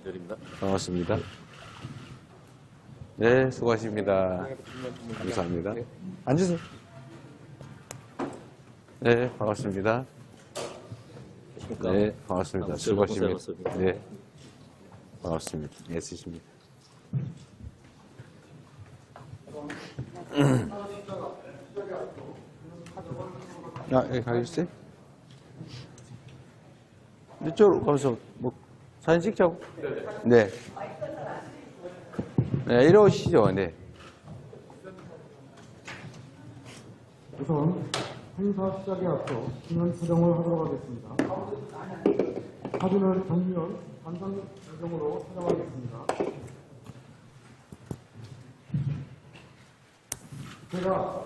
이절입니다. 반갑습니다. 네, 수고하십니다. 감사합니다. 앉으세요. 네, 반갑습니다. 네, 반갑습니다. 아, 수고하십니다. 네, 반갑습니다. 애쓰십니다. 아, 여기 가주세요. 이쪽으로 가서 뭐 사진 찍자고. 네. 네, 이리 오시죠. 네. 우선 행사 시작에 앞서 기념 촬영을 하도록 하겠습니다. 사진은 정면 단상 배경으로 촬영하겠습니다. 제가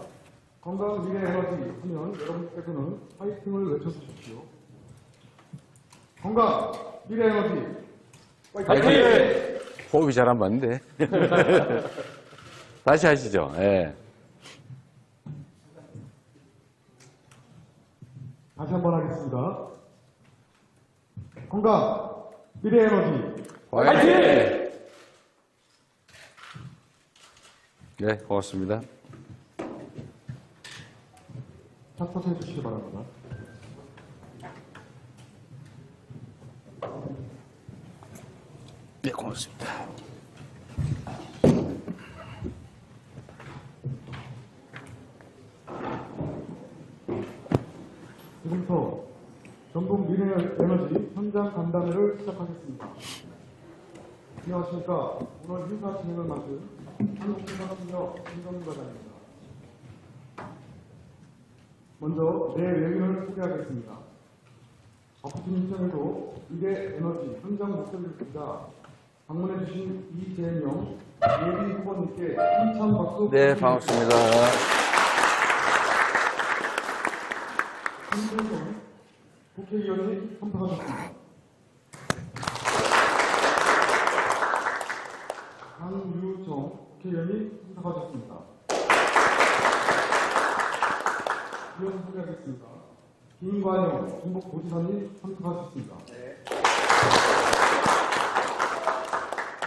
건강 미래 에너지 하면 여러분께서는 파이팅을 외쳐주십시오. 건강 미래 에너지 파이팅! 호흡이 잘 안 맞는데. 다시 하시죠. 예. 다시 한번 하겠습니다. 건강 미래 에너지 파이팅! 네, 고맙습니다. 착석해 주시기 바랍니다. 네, 고맙습니다. 지금부터 전북 미래 에너지 현장 간담회를 시작하겠습니다. 안녕하십니까. 오늘 행사 진행을 맡은 한국생활협력 김정과장입니다. 먼저 내 외면을 소개하겠습니다. 바쁘신 일정에도 미래 에너지 현장 목소리를 듣자 방문해주신 이재명 예비 후보님께 힘찬 박수 네. 반갑습니다. 김준성 국회의원이 선택하셨습니다. 강유정 국회의원이 선택하셨습니다. 위원 소개하겠습니다. 김관영 중북도지사님 선택하셨습니다.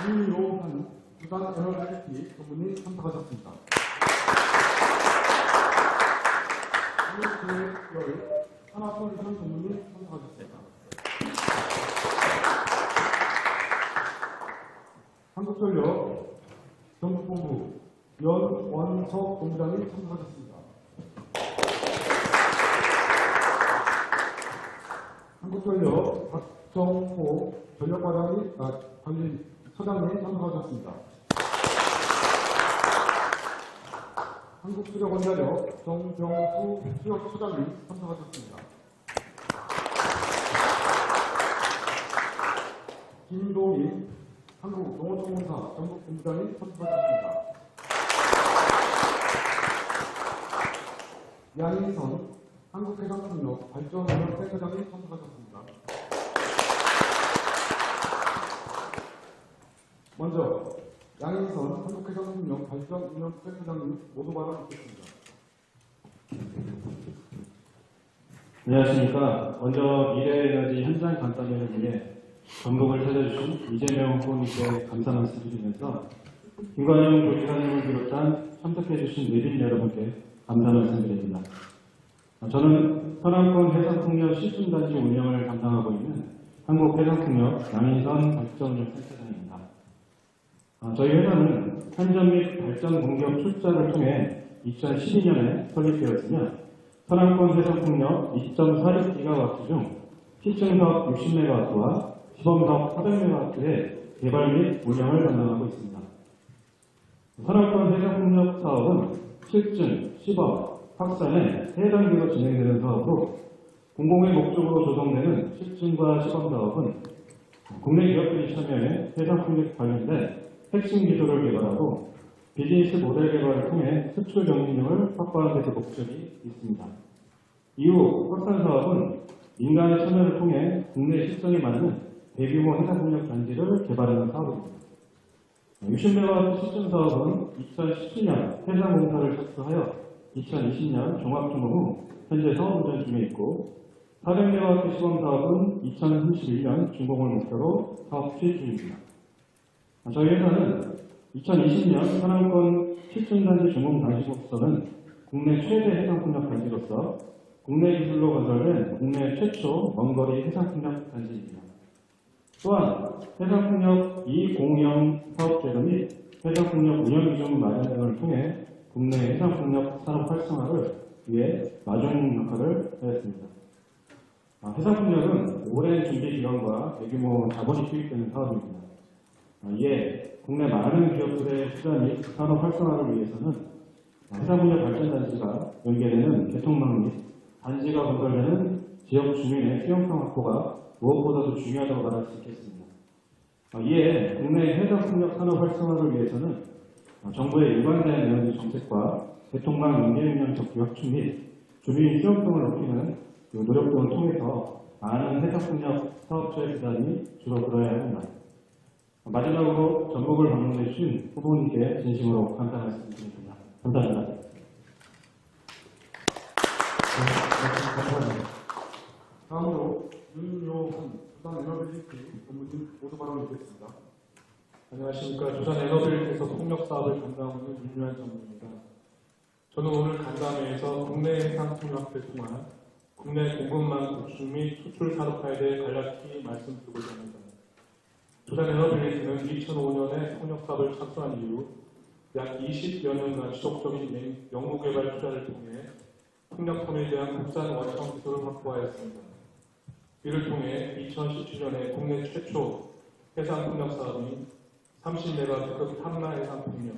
윤요한 부산 에너지티 전문의 선택하셨습니다. 한국교회열 하나솔루션 전문의 선택하셨습니다. 한국전력 전북본부 연원석 본부장이 참석하셨습니다. 한국전력 박정호 전력과장이 아, 관리 처장이 참석하셨습니다. 한국수력원자력 정병수 수력처장이 참석하셨습니다. 김도인 한국농어촌공사 전국본부장이 참석하셨습니다. 양희선 한국해상통역 발전연합 센터장이 참석하셨습니다. 먼저 양희선 한국해상통역 발전연합센터장님 모두 발언 듣겠습니다. 안녕하십니까. 먼저 미래에너지 현장 간담회를 위해 전국을 찾아주신 이재명 후보님께 감사 말씀 드리면서 김관영 도지사님을 비롯한 참석해주신 내빈 여러분께 감사 말씀드립니다. 저는 서남권 해상통역 시즌단지 운영을 담당하고 있는 한국해상통역 양인선 발전운영센터장입니다. 아, 저희 회사는 한전 및 발전 공격 출자를 통해 2012년에 설립되었으며 서남권 해상풍력 2.46기가와트 중 시청석 60메가와트와 시범석 400메가와트의 개발 및 운영을 담당하고 있습니다. 서남권 해상풍력 사업은 실증, 시범, 확산에 세 단계로 진행되는 사업으로 공공의 목적으로 조성되는 실증과 시범 사업은 국내 기업들이 참여해 해상풍력 관련된 핵심 기술을 개발하고 비즈니스 모델 개발을 통해 수출 경쟁력을 확보하는 데 목적이 있습니다. 이후 확산 사업은 민간의 참여를 통해 국내 실정에 맞는 대규모 해상풍력 단지를 개발하는 사업입니다. 60메가와트 시즌 사업은 2017년 해상공사를 착수하여 2020년 종합중공 후 현재 사업 운전 중에 있고 400메가와트 시범 사업은 2031년 준공을 목표로 사업 추진 중입니다. 저희 회사는 2020년 산업권 실증단지 단시국서는 국내 최대 해상풍력 단지로서 국내 기술로 건설된 국내 최초 먼거리 해상풍력 단지입니다. 또한 해상풍력 이공영 사업제도 및 해상풍력 운영기준 마련 등을 통해 국내 해상풍력 산업 활성화를 위해 마중 역할을 하였습니다. 아, 해상풍력은 오랜 준비 기간과 대규모 자본이 투입되는 사업입니다. 아, 이에 국내 많은 기업들의 및 산업 활성화를 위해서는 아, 해상풍력 발전 단지가 연계되는 개통망 및 단지가 건설되는 지역 주민의 수용성 확보가 무엇보다도 중요하다고 말할 수 있겠습니다. 아, 이에 국내 해상 풍력 산업 활성화를 위해서는 아, 정부의 일관된 에너지 정책과 대통령 연계능력 적 확충 및 주민 수용성을 높이는 그 노력 등을 통해서 많은 해상 풍력 사업자의 부담이 줄어들어야 합니다. 마지막으로 전북을 방문해 주신 후보님께 진심으로 감사 말씀드립니다. 감사합니다. 다음으로 윤요한 부산 에너비리티 본부님 모두 발언 드리겠습니다. 안녕하십니까. 두산 에너빌에서 폭력 사업을 담당하고 있는 윤유한 전무입니다. 저는 오늘 간담회에서 국내 해상 폭력을 통한 국내 공급망 구축 및 수출 산업화에 대해 간략히 말씀드리고자 합니다. 두산 에너빌리스는 2005년에 폭력 사업을 착수한 이후 약 20여 년간 지속적인 연구 개발 투자를 통해 폭력섬에 대한 국산 원천 기술을 확보하였습니다. 이를 통해 2017년에 국내 최초 해상 폭력 사업인 30메가급 탐라 해상 폭력,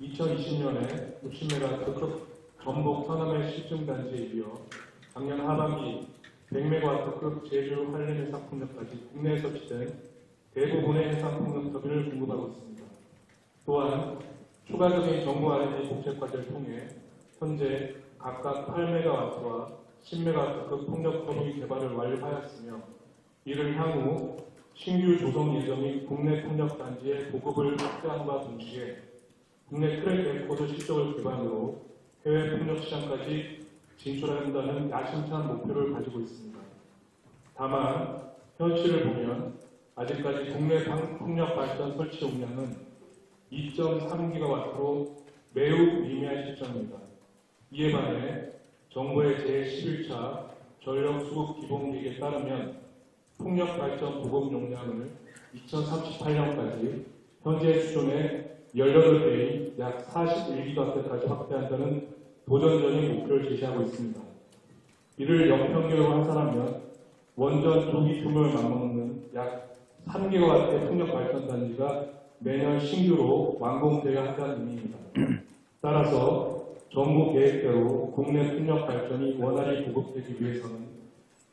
2020년에 60메가급 전북 서남해 시증단지에 이어 작년 하반기 100메가급 제주 한림 해상 폭력까지 국내에 설치된 대부분의 해상 폭력 터빈을 공급하고 있습니다. 또한 추가적인 정부 R&D 공책 과제를 통해 현재 각각 8메가와트와 10메가와트급 폭력 터빈 개발을 완료하였으며 이를 향후 신규 조성 예정인 국내 폭력 단지의 보급을 확대함과 동시에 국내 트랙 레코드 실적을 기반으로 해외 폭력 시장까지 진출한다는 야심찬 목표를 가지고 있습니다. 다만 현실을 보면 아직까지 국내 방- 폭력 발전 설치 용량은 2.3기가와트로 매우 미미한 실정입니다. 이에 반해 정부의 제11차 전력 수급 기본 계획에 따르면 폭력 발전 보급 용량을 2038년까지 현재 수준의 18배인 약 41기가와트까지 확대한다는 도전적인 목표를 제시하고 있습니다. 이를 연평균으로 환산하면 원전 두기 규모를 맞먹는 약 3기가와트의 폭력 발전 단지가 매년 신규로 완공되어야 한다는 의미입니다. 따라서 정부 계획대로 국내 폭력 발전이 원활히 보급되기 위해서는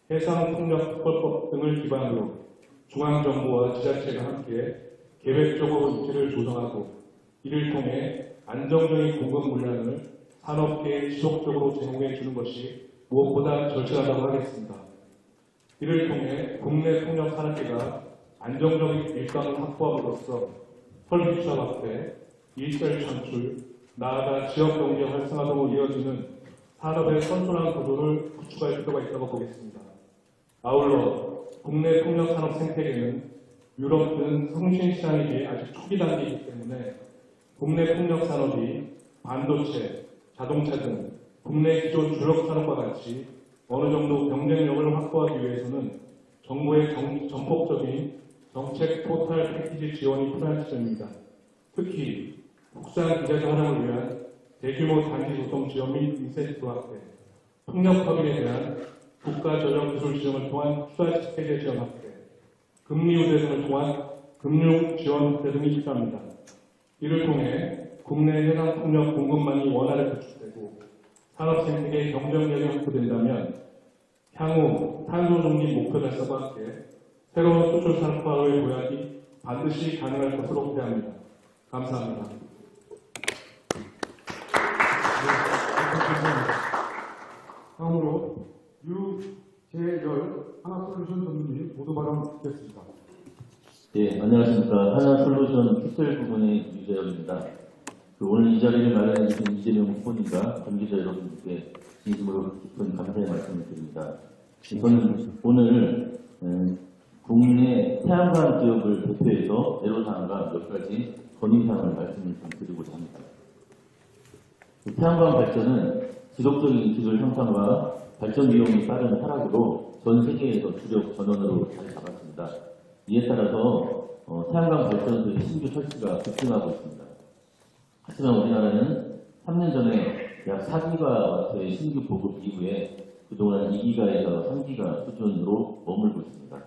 해상폭력특별법 등을 기반으로 중앙정부와 지자체가 함께 계획적으로 위치를 조정하고 이를 통해 안정적인 공급 물량을 산업계에 지속적으로 제공해 주는 것이 무엇보다 절실하다고 하겠습니다. 이를 통해 국내 폭력 산업계가 안정적인 일감을 확보함으로써 투자 확대, 일자리 창출, 나아가 지역 경제 활성화 등으로 이어지는 산업의 선순환 구조를 구축할 필요가 있다고 보겠습니다. 아울러 국내 폭력 산업 생태계는 유럽 등 성신 시장이기에 아직 초기 단계이기 때문에 국내 폭력 산업이 반도체, 자동차 등 국내 기존 주력 산업과 같이 어느 정도 경쟁력을 확보하기 위해서는 정부의 정- 전폭적인 정책 포탈 패키지 지원이 필요한 시점입니다. 특히 국산 기자재 활용을 위한 대규모 단지 조성 지원 및 인센티브 확대, 폭력 법인에 대한 국가 전력 기술 지원을 통한 투자 체계 지원 확대, 금리 우대 등을 통한 금융 지원 확대 등이 필요합니다. 이를 통해 국내 해상 폭력 공급망이 원활히 구축되고 산업 생태계 경쟁력이 확보된다면 향후 탄소 중립 목표 달성과 함께 새로운 수출 산업화의 도약이 반드시 가능할 것으로 기대합니다. 감사합니다. 다음으로 유재열 하나솔루션 전문님 모두 발언 드리겠습니다. 예, 안녕하십니까. 하나솔루션 피틀 부분의 유재열입니다. 그 오늘 이 자리를 마련해 주신 이재명 후보님과 관계자 여러분께 진심으로 깊은 감사의 말씀을 드립니다. 저는 오늘 음, 국내 태양광 기업을 대표해서 애로사항과 몇 가지 건의사항을 말씀을 좀 드리고자 합니다. 그 태양광 발전은 지속적인 기술 향상과 발전 비용이 빠른 하락으로 전 세계에서 주력 전원으로 자리 잡았습니다. 이에 따라서 어, 태양광 발전소의 신규 설치가 급증하고 있습니다. 하지만 우리나라는 3년 전에 약 4기가와트의 신규 보급 이후에 그동안 2기가에서 3기가 수준으로 머물고 있습니다.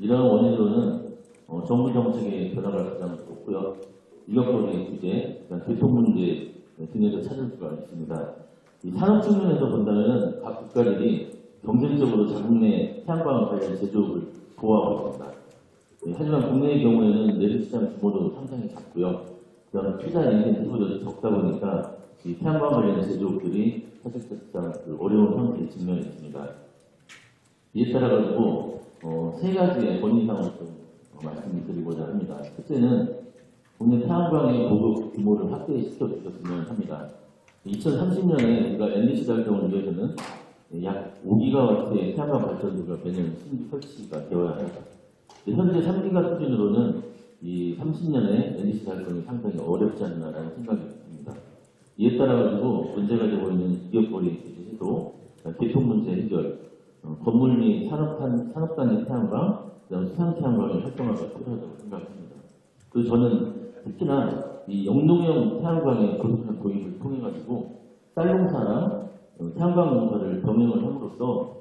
이러한 원인으로는 어, 정부 정책의 변화가 가장 높고요. 인력거래 규제, 교통 문제 등에서 찾을 수가 있습니다. 이 산업 측면에서 본다면 각 국가들이 경쟁적으로 자국 내 태양광 관련 제조업을 보호하고 있습니다. 예, 하지만 국내의 경우에는 내수 시장 규모도 상당히 작고요. 그다음 투자 인센티브도 적다 보니까 이 태양광 관련 제조업들이 사실상 그 어려운 상태에 직면해 있습니다. 이에 따라 가지고 어, 세 가지의 건의사항을 좀 어, 말씀드리고자 합니다. 첫째는 국내 태양광의 보급 규모를 확대시켜 주셨으면 합니다. 2030년에 우리가 NDC 달성을 위해서는 약 5기가와트의 태양광 발전소가 매년 설치가 되어야 합니다. 현재 3기가 수준으로는 이 30년에 NDC 달성이 상당히 어렵지 않나라는 생각이 듭니다. 이에 따라 가지고 문제가 되고 있는 기업거리 제도, 교통 문제 해결, 어, 건물 및 산업단, 산업단지 태양광, 그다음 수산 태양광의 활성화가 필요하다고 생각합니다. 그리고 저는 특히나 이 영농형 태양광의 고속한 도입을 통해 가지고 쌀농사나 어, 태양광 농사를 병행을 함으로써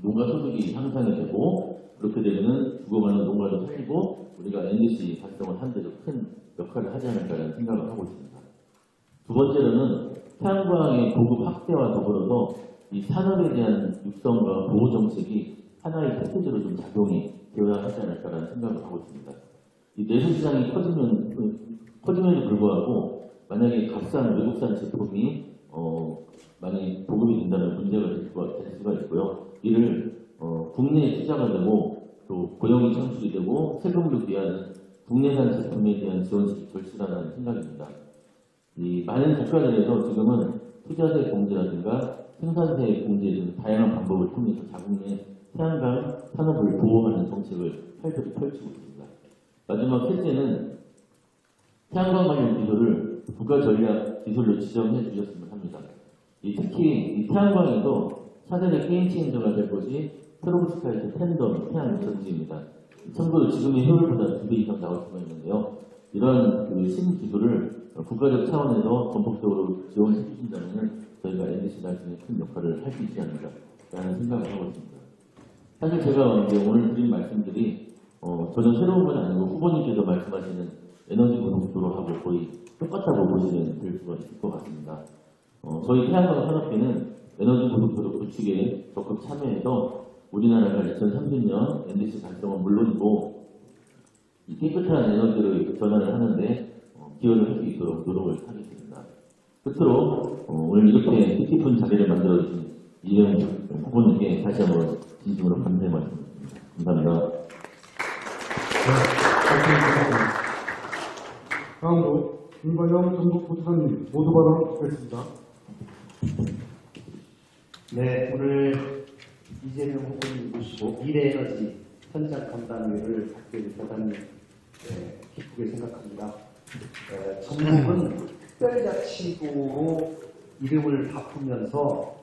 농가 소득이 향상이 되고 그렇게 되면은 죽어가는 농가도 살리고 우리가 NDC 활성을 한 데도 큰 역할을 하지 않을까라는 생각을 하고 있습니다. 두 번째로는 태양광의 보급 확대와 더불어서 이 산업에 대한 육성과 보호 정책이 하나의 패키지로 좀 작용이 되어야 하지 않을까라는 생각을 하고 있습니다. 이 내수 시장이 커지면 커짐에도 불구하고 만약에 값싼 외국산 제품이 어, 많이 보급이 된다면 문제가 될 수가, 있고요. 이를 어, 국내에 투자가 되고 또 고용이 창출이 되고 세금도 비하는 국내산 제품에 대한 지원식이 절실하다는 생각입니다. 이 많은 국가들에서 지금은 투자세 공제라든가 생산세 공제 등 다양한 방법을 통해서 자국 내 태양광 산업을 보호하는 정책을 활발히 펼치고 있습니다. 마지막 셋째는 태양광 관련 기술을 국가 전략 기술로 지정해 주셨으면 합니다. 이 특히 이 태양광에도 차세대 게임 체인저가 될 것이 페로브스카이트 팬덤 태양 전지입니다. 참고로 지금의 효율보다 두배 이상 나올 수가 있는데요. 이런 그 신기술을 국가적 차원에서 전폭적으로 지원해 주신다면 저희가 NDC 나중에 큰 역할을 할 수 있지 않을까 라는 생각을 하고 있습니다. 사실 제가 오늘 드린 말씀들이 어, 저는 새로운 건 아니고 후보님께서 말씀하시는 에너지 고속도로하고 거의 똑같다고 보시면 될 수가 있을 것 같습니다. 어, 저희 태양광 산업계는 에너지 고속도로 구축에 적극 참여해서 우리나라가 2030년 NDC 달성은 물론이고 이 깨끗한 에너지를 전환을 하는데 어, 기여를 할 수 있도록 노력을 하겠습니다. 끝으로 어, 오늘 이렇게 뜻깊은 자리를 만들어주신 이현 후보님께 다시 한번 진심으로 감사의 말씀드립니다. 감사합니다. 말씀드리겠습니다. 다음으로 김관영 전북부지사님 모두 발언 듣겠습니다. 네, 오늘 이재명 후보님 모시고 미래에너지 현장 간담회를 갖게 돼서 대단히 네, 기쁘게 생각합니다. 에, 전북은 특별자치도로 이름을 바꾸면서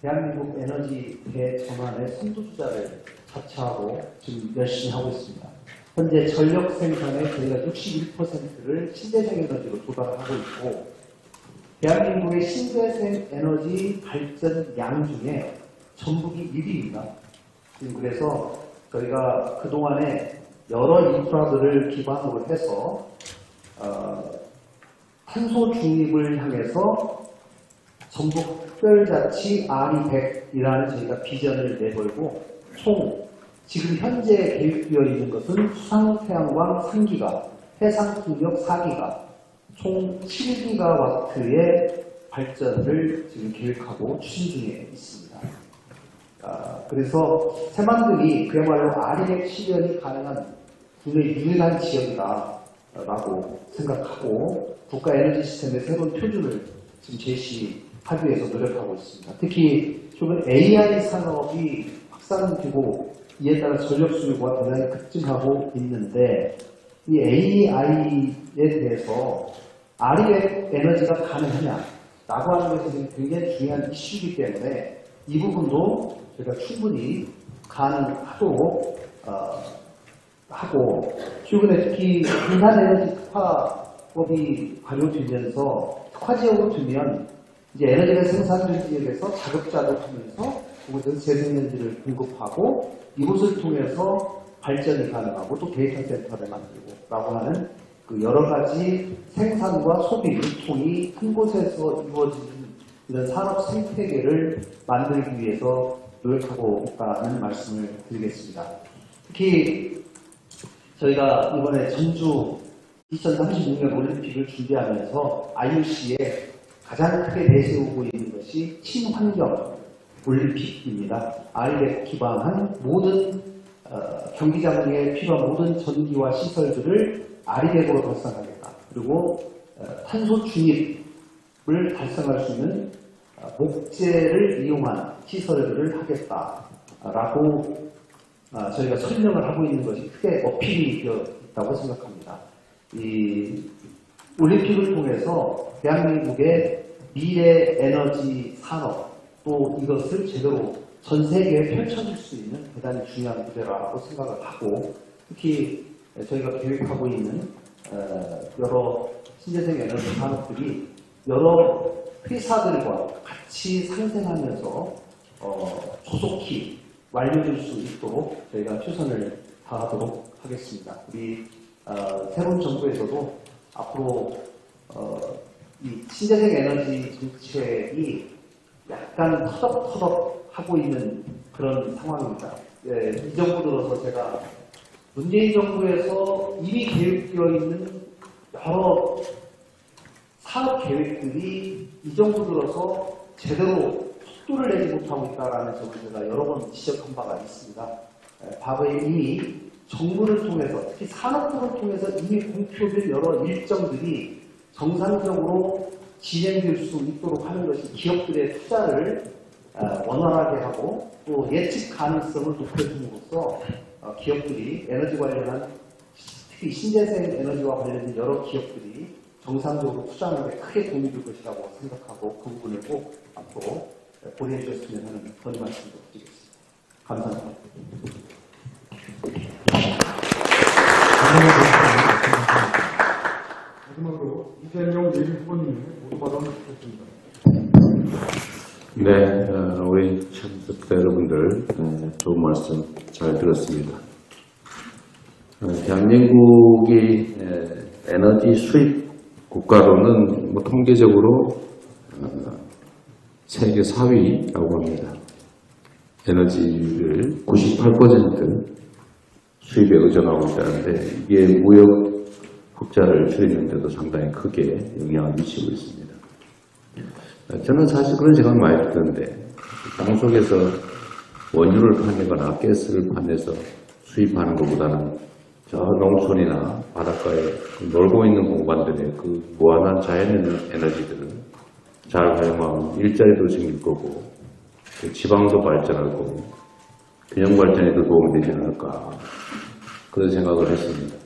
대한민국 에너지 대전환의 선두주자를 자처하고 지금 열심히 하고 있습니다. 현재 전력 생산의 저희가 61%를 신재생 에너지로 조달하고 있고 대한민국의 신재생 에너지 발전 양 중에 전북이 1위입니다. 지금 그래서 저희가 그동안에 여러 인프라들을 기반으로 해서 어, 탄소 중립을 향해서 전북 특별자치 RE100이라는 저희가 비전을 내걸고 총 지금 현재 계획되어 있는 것은 수상태양광 3기가, 해상풍력 4기가, 총 7기가와트의 발전을 지금 계획하고 추진 중에 있습니다. 아, 그래서 새만들이 그야말로 아리백 실현이 가능한 국내 유일한 지역이다 라고 생각하고 국가 에너지 시스템의 새로운 표준을 지금 제시하기 위해서 노력하고 있습니다. 특히 최근 AI 산업이 확산되고 이에 따라 전력 수요가 대단히 급증하고 있는데 이 AI에 대해서 RE 에너지가 가능하냐 라고 하는 것이 지금 굉장히 중요한 이슈이기 때문에 이 부분도 저희가 충분히 가능하도록 어, 하고 최근에 특히 분산에너지 특화법이 발효되면서 특화 지역으로 두면 이제 에너지가 생산된 지역에서 자급자족 하면서 그곳에서 재생에너지를 공급하고 이곳을 통해서 발전이 가능하고 또 데이터 센터를 만들고 라고 하는 그 여러 가지 생산과 소비, 유통이 한 곳에서 이루어지는 이런 산업 생태계를 만들기 위해서 노력하고 있다는 말씀을 드리겠습니다. 특히 저희가 이번에 전주 2036년 올림픽을 준비하면서 IOC에 가장 크게 내세우고 있는 것이 친환경 올림픽입니다. 아이에 기반한 모든 어, 경기장에 필요한 모든 전기와 시설들을 아리백으로 달성하겠다. 그리고 어, 탄소 중립을 달성할 수 있는 어, 목재를 이용한 시설들을 하겠다라고 아, 저희가 설명을 하고 있는 것이 크게 어필이 되어 있다고 생각합니다. 이 올림픽을 통해서 대한민국의 미래 에너지 산업 또 이것을 제대로 전 세계에 펼쳐질 수 있는 대단히 중요한 무대라고 생각을 하고 특히 저희가 계획하고 있는 어, 여러 신재생 에너지 산업들이 여러 회사들과 같이 상생하면서 어, 조속히 완료될 수 있도록 저희가 최선을 다하도록 하겠습니다. 우리 어, 새로운 정부에서도 앞으로 어, 이 신재생 에너지 정책이 약간 터덕터덕 하고 있는 그런 상황입니다. 예, 이 정부 들어서 제가 문재인 정부에서 이미 계획되어 있는 여러 사업 계획들이 이 정도 들어서 제대로 속도를 내지 못하고 있다는 점을 제가 여러 번 지적한 바가 있습니다. 에, 과거에 이미 정부를 통해서 특히 산업부를 통해서 이미 공표된 여러 일정들이 정상적으로 진행될 수 있도록 하는 것이 기업들의 투자를 어, 원활하게 하고 또 예측 가능성을 높여줌으로써 어, 기업들이 에너지 관련한 특히 신재생 에너지와 관련된 여러 기업들이 정상적으로 투자하는 데 크게 도움이 될 것이라고 생각하고 그 부분을 꼭 앞으로 고려해 주셨으면 하는 그런 말씀도 드리겠습니다. 감사합니다. 마지막으로 이재명 예비 후보님의 모두 발언을 듣겠습니다. 네, 어, 우리 참석자 여러분들 어, 좋은 말씀 잘 들었습니다. 어, 대한민국이 에, 에너지 수입 국가로는 뭐 통계적으로 어, 세계 4위라고 합니다. 에너지를 98% 수입에 의존하고 있다는데 이게 무역 흑자를 줄이는데도 상당히 크게 영향을 미치고 있습니다. 저는 사실 그런 생각 많이 드는데 땅 속에서 원유를 파내거나 가스를 파내서 수입하는 것보다는 저 농촌이나 바닷가에 그 놀고 있는 공간들의 그 무한한 자연 에너지들을 잘 활용하면 일자리도 생길 거고 또 지방도 발전하고 균형 발전에도 도움이 되지 않을까 그런 생각을 했습니다.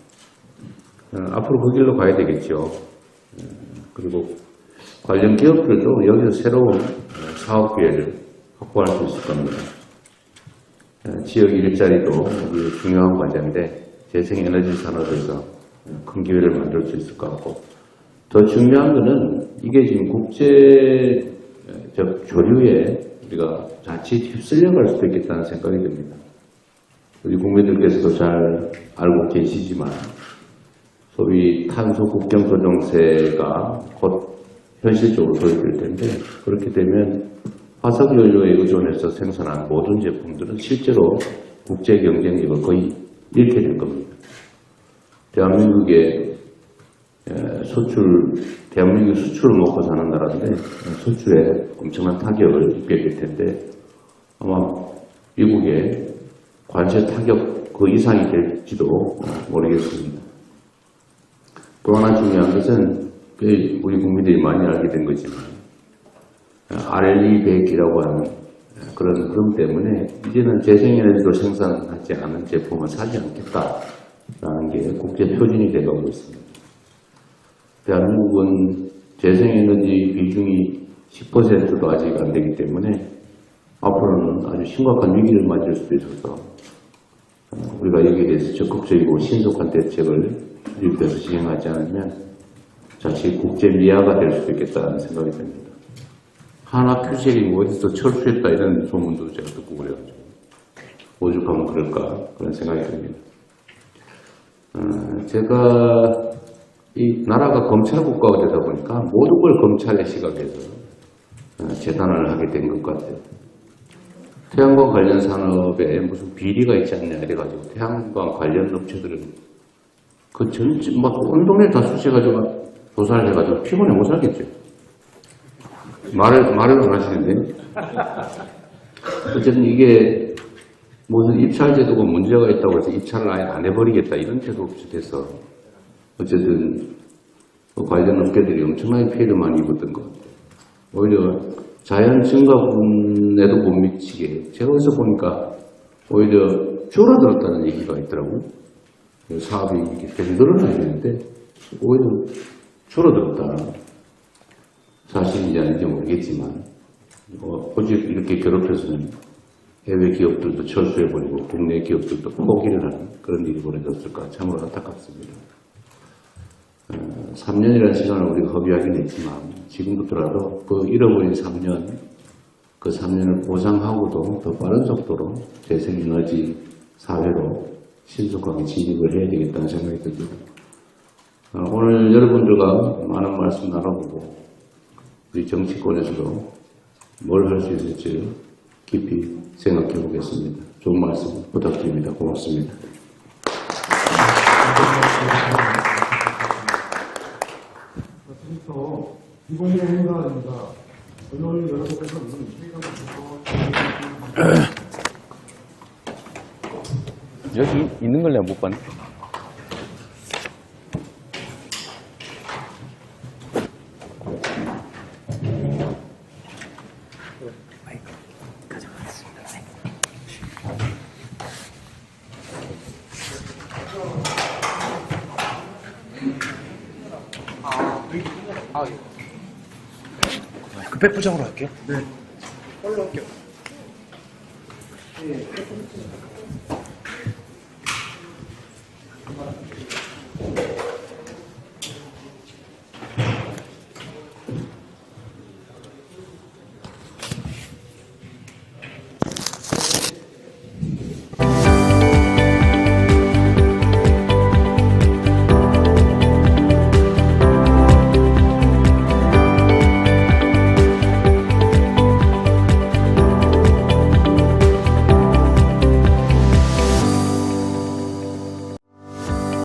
어, 앞으로 그 길로 가야 되겠죠. 어, 그리고 관련 기업들도 여기서 새로운 어, 사업 기회를 확보할 수 있을 겁니다. 어, 지역 일자리도 중요한 과제인데 재생에너지 산업에서 큰 기회를 만들 수 있을 것 같고 더 중요한 거는 이게 지금 국제적 조류에 우리가 자칫 휩쓸려 갈 수도 있겠다는 생각이 듭니다. 우리 국민들께서도 잘 알고 계시지만 소위 탄소 국경 조정세가 곧 현실적으로 도입될 텐데 그렇게 되면 화석 연료에 의존해서 생산한 모든 제품들은 실제로 국제 경쟁력을 거의 잃게 될 겁니다. 대한민국의 에, 수출, 대한민국 수출을 먹고 사는 나라인데 수출에 엄청난 타격을 입게 될 텐데 아마 미국의 관세 타격 그 이상이 될지도 모르겠습니다. 또 하나 중요한 것은 그 우리 국민들이 많이 알게 된 거지만 RLE 100이라고 하는 그런 그런 때문에 이제는 재생에너지로 생산하지 않은 제품을 사지 않겠다라는 게 국제 표준이 되어가고 있습니다. 대한민국은 재생에너지 비중이 10%도 아직 안 되기 때문에 앞으로는 아주 심각한 위기를 맞을 수도 있어서 어, 우리가 여기에 대해서 적극적이고 신속한 대책을 수립해서 진행하지 않으면 자칫 국제 미아가 될 수도 있겠다는 생각이 듭니다. 하나 뭐 어디서 철수했다 이런 소문도 제가 듣고 그래가지고 오죽하면 그럴까 그런 생각이 듭니다. 어, 제가 이 나라가 검찰 국가가 되다 보니까 모든 걸 검찰의 시각에서 어, 재단을 하게 된 것 같아요. 태양광 관련 산업에 무슨 비리가 있지 않냐 이래가지고 태양광 관련 업체들은 그 전체 막온 동네 다 수시가지고 조사를 해가지고 피곤해 못 살겠죠. 말을 말을 안 하시는데 어쨌든 이게 무슨 입찰 제도가 문제가 있다고 해서 입찰을 아예 안 해버리겠다 이런 없이 돼서 어쨌든 그 관련 업계들이 엄청나게 피해를 많이 입었던 것 같아요. 오히려 자연 증가분에도 못 미치게 제가 어디서 보니까 오히려 줄어들었다는 얘기가 있더라고요. 그 사업이 계속 늘어나야 되는데 오히려 줄어들었다. 사실인지 아닌지 모르겠지만 어, 오직 이렇게 괴롭혀서는 해외 기업들도 철수해버리고 국내 기업들도 포기를 하는 그런 일이 벌어졌을까 참으로 안타깝습니다. 어, 3년이라는 시간을 우리가 허비하긴 했지만 지금부터라도 그 잃어버린 3년 그 3년을 보상하고도 더 빠른 속도로 재생에너지 사회로 신속하게 진입을 해야 되겠다는 생각이 듭니다. 어, 오늘 여러분들과 많은 말씀 나눠보고 우리 정치권에서도 뭘 할 수 있을지 깊이 생각해 보겠습니다. 좋은 말씀 부탁드립니다. 고맙습니다. 지금부터 비공개 행사입니다. 언론인 여러분께서는 여기 있는 걸 내가 못 봤네. 그 아, 급백 포장으로 할게요. 네. 걸로 할게요. 네.